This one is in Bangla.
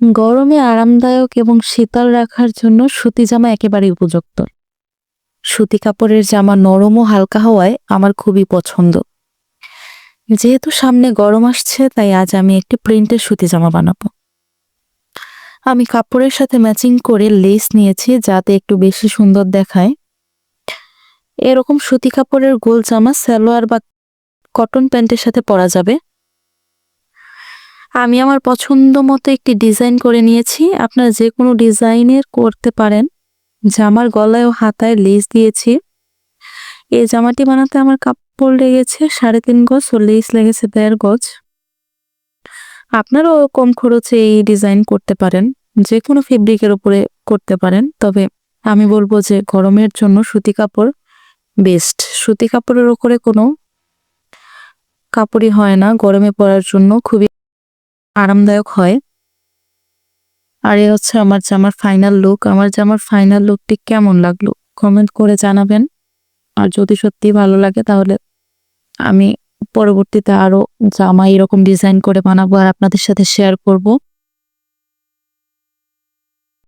গরমে আরামদায়ক এবং শীতল রাখার জন্য সুতি জামা একেবারেই উপযুক্ত। সুতি কাপড়ের জামা নরম ও হালকা হওয়ায় আমার খুবই পছন্দ। যেহেতু সামনে গরম আসছে, তাই আজ আমি একটি প্রিন্টের সুতি জামা বানাবো। আমি কাপড়ের সাথে ম্যাচিং করে লেস নিয়েছি, যাতে একটু বেশি সুন্দর দেখায়। এরকম সুতি কাপড়ের গোল জামা, সালোয়ার বা কটন প্যান্টের সাথে পরা যাবে। আমি আমার পছন্দ মতো একটি ডিজাইন করে নিয়েছি। আপনারা যে কোনো ডিজাইনের করতে পারেন। জামার গলায় ও হাতায় লেস দিয়েছি। এই জামাটি বানাতে আমার কাপড় লেগেছে সাড়ে তিন গজ ও লেস লেগেছে দেড় গজ। আপনারাও কম খরচে এই ডিজাইন করতে পারেন। যে কোনো ফেব্রিকের উপরে করতে পারেন। তবে আমি বলব যে গরমের জন্য সুতি কাপড় বেস্ট। সুতি কাপড়ের উপরে কোনো কাপড়ই হয় না। গরমে পরার জন্য খুবই আরামদায়ক হয়। আর এ হচ্ছে আমার জামার ফাইনাল লুক আমার জামার ফাইনাল লুকটি কেমন লাগল? কমেন্ট করে জানাবেন। আর যদি সত্যি ভালো লাগে তাহলে আমি পরবর্তীতে আরও জামা এরকম ডিজাইন করে বানাবো আর আপনাদের সাথে শেয়ার করব।